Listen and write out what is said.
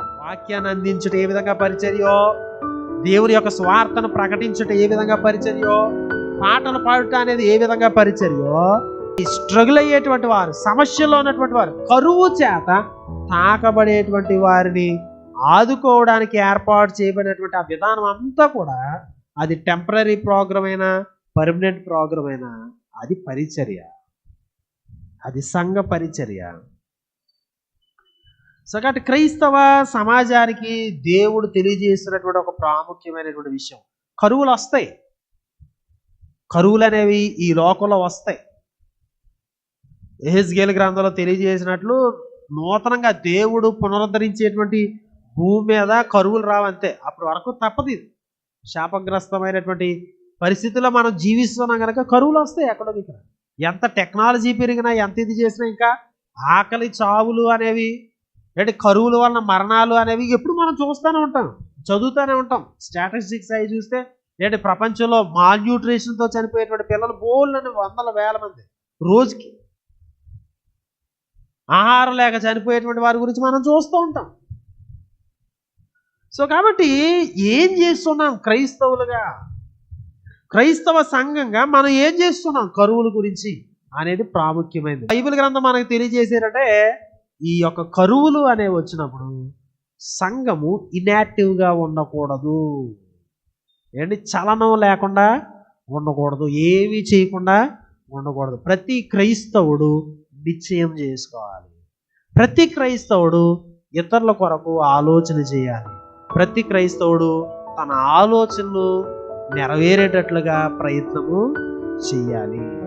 వాక్యాన్ని అందించుట ఏ విధంగా పరిచర్యో? దేవుని యొక్క స్వార్థను ప్రకటించుట ఏ విధంగా పరిచర్యో? పాటలు పాడుట అనేది ఏ విధంగా పరిచర్యో? ఈ స్ట్రగుల్ అయ్యేటువంటి వారు సమస్యలో ఉన్నటువంటి వారు కరువు చేత తాకబడేటువంటి వారిని ఆదుకోవడానికి ఏర్పాటు చేయబడినటువంటి ఆ విధానం అంతా కూడా అది టెంపరీ ప్రోగ్రామ్ అయినా పర్మనెంట్ ప్రోగ్రామ్ అయినా అది పరిచర్య. అది సంఘ పరిచర్య. సో కాబట్టి క్రైస్తవ సమాజానికి దేవుడు తెలియజేస్తున్నటువంటి ఒక ప్రాముఖ్యమైనటువంటి విషయం. కరువులు వస్తాయి. కరువులు అనేవి ఈ లోకంలో వస్తాయి. ఎహెజ్గేల్ గ్రంథంలో తెలియజేసినట్లు నూతనంగా దేవుడు పునరుద్ధరించేటువంటి భూమి మీద కరువులు రావంతే అప్పటి వరకు తప్పదు ఇది. శాపగ్రస్తమైనటువంటి పరిస్థితుల్లో మనం జీవిస్తున్నాం కనుక కరువులు వస్తాయి ఎక్కడో ఇక్కడ ఎంత టెక్నాలజీ పెరిగినా ఎంత ఇది చేసినా ఇంకా ఆకలి చావులు అనేవి అంటే కరువుల వలన మరణాలు అనేవి ఎప్పుడు మనం చూస్తూనే ఉంటాం చదువుతూనే ఉంటాం. స్టాటిస్టిక్స్ అవి చూస్తే ఏంటి ప్రపంచంలో మాల్న్యూట్రిషన్తో చనిపోయేటువంటి పిల్లలు బోళ్ళని వందల వేల మంది రోజుకి. ఆహారం లేక చనిపోయేటువంటి వారి గురించి మనం చూస్తూ ఉంటాం. సో కాబట్టి ఏం చేస్తున్నాం క్రైస్తవులుగా? క్రైస్తవ సంఘంగా మనం ఏం చేస్తున్నాం కరువుల గురించి అనేది ప్రాముఖ్యమైనది. బైబిల్ గ్రంథం మనకు తెలియజేసారంటే ఈ యొక్క కరువులు అనేవి వచ్చినప్పుడు సంఘము ఇనాక్టివ్గా ఉండకూడదు. ఏంటి? చలనం లేకుండా ఉండకూడదు. ఏమీ చేయకుండా ఉండకూడదు. ప్రతి క్రైస్తవుడు నిశ్చయం చేసుకోవాలి. ప్రతి క్రైస్తవుడు ఇతరుల కొరకు ఆలోచన చేయాలి. ప్రతి క్రైస్తవుడు తన ఆలోచనలు నెరవేరేటట్లుగా ప్రయత్నము చేయాలి.